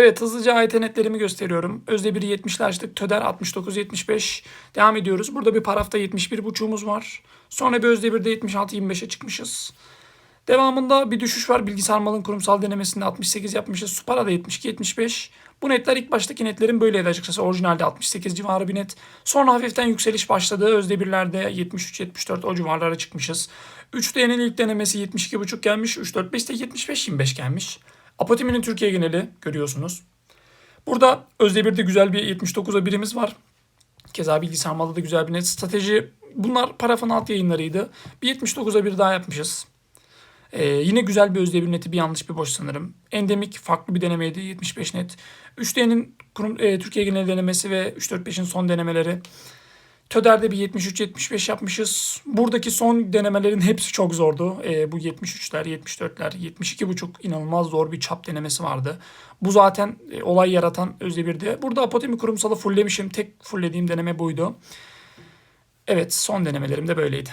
Evet hızlıca AYT netlerimi gösteriyorum. Özde 1'i 70'le açtık. Töder 69-75. Devam ediyoruz. Burada bir parafta 71 buçuğumuz var. Sonra bir Özde 1'de 76-25'e çıkmışız. Devamında bir düşüş var. Bilgisayar malın kurumsal denemesinde 68 yapmışız. Supara'da 72-75. Bu netler ilk baştaki netlerin böyleydi açıkçası. Orijinalde 68 civarı bir net. Sonra hafiften yükseliş başladı. Özde 1'lerde 73-74 o civarlara çıkmışız. 3D'nin ilk denemesi 72,5 gelmiş. 3-4-5'te 75-25 gelmiş. Apotiminin Türkiye geneli görüyorsunuz. Burada Özde 1'de güzel bir 79'a birimiz var. Keza bilgisayar malda da güzel bir net. Strateji bunlar parafın alt yayınlarıydı. Bir 79'a bir daha yapmışız. Ee, yine güzel bir özde bir neti bir yanlış bir boş sanırım. Endemik farklı bir denemeydi 75 net. 3D'nin kurum, e, Türkiye genel denemesi ve 3-4-5'in son denemeleri. Töder'de bir 73-75 yapmışız. Buradaki son denemelerin hepsi çok zordu. Ee, bu 73'ler, 74'ler, 72,5 inanılmaz zor bir çap denemesi vardı. Bu zaten e, olay yaratan özde birdi. Burada apotemi kurumsalı fulllemişim. Tek fulllediğim deneme buydu. Evet son denemelerim de böyleydi.